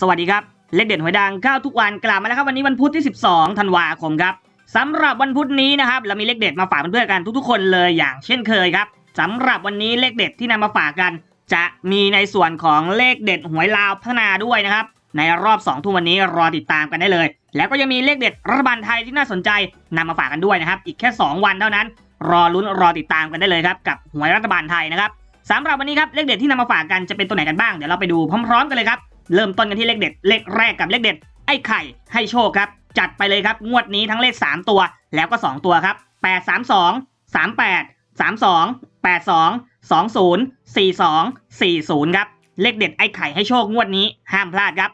สวัสดีครับ เลขเด็ดหวยดังเข้าทุกวันกลับมาแล้วครับวันนี้วันพุธที่ 12ธันวาคมครับสำหรับวันพุธนี้นะครับเรามีเลขเด็ดมาฝากเพื่อนๆกันทุกๆคนเลยอย่างเช่นเคยครับสำหรับวันนี้เลขเด็ดที่นำมาฝากกัน จะมีในส่วนของเลขเด็ดหวยลาวพัฒนาด้วยนะครับในรอบ2ทุ่มวันนี้รอติดตามกันได้เลย แล้วก็ยังมีเลขเด็ดรัฐบาลไทยที่น่าสนใจนำมาฝากกันด้วยนะครับอีกแค่ 2 วันเท่านั้น รอลุ้นรอติดตามกันได้เลยครับกับหวยรัฐบาลไทยนะครับสำหรับวันนี้ครับเลขเด็ดที่นำมาฝากกันจะเป็นตัวไหนกันบ้างเดี๋ยวเราไปดูพร้อมๆกันเลยครับ เริ่มต้นกันที่เลขเด็ด เลขแรกกับเลขเด็ด ไอ้ไข่ให้โชคครับ จัดไปเลยครับ งวดนี้ทั้งเลข 3 ตัว แล้วก็ 2 ตัวครับ 8 3 2 3 8 3 2 8 2 2 0 4 2 4 0 ครับ เลขเด็ดไอ้ไข่ให้โชคงวดนี้ห้ามพลาดครับ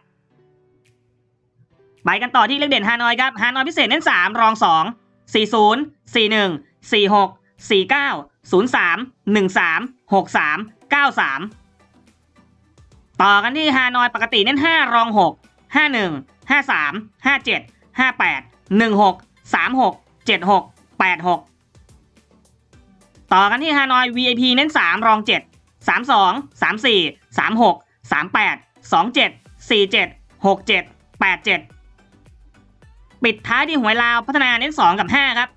ไปกันต่อที่เลขเด่นฮานอยครับ ฮานอยพิเศษเน้น 3 รอง 2 40 41 46 49 03 13 63 93 ต่อกันที่ฮานอยปกติเน้น 5 รอง 6 51 53 57 58 16 36 76 86 ต่อกันที่ฮานอย VIP เน้น 3 รอง 7 32 34 36 38 27 47 67 87 ปิดท้ายที่หวยลาวพัฒนาเน้น 2 กับ 5 ครับ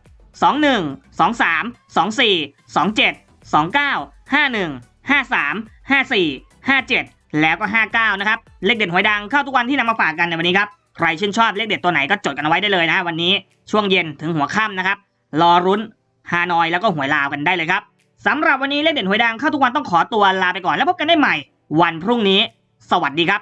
21 23 24 27 29 51 53 54 57 แล้วก็ 59 นะครับ เลขเด็ดหวยดังเข้าทุกวันที่นำมาฝากกันในวันนี้ครับ ใครชื่นชอบเลขเด็ดตัวไหนก็จดกันเอาไว้ได้เลยนะ วันนี้ช่วงเย็นถึงหัวค่ำนะครับ รอรุ้นฮานอยแล้วก็หวยลาวกันได้เลยครับสำหรับวันนี้เลขเด็ดหวยดังเข้าทุกวันต้องขอตัวลาไปก่อนแล้วพบกันได้ใหม่ วันพรุ่งนี้ สวัสดีครับ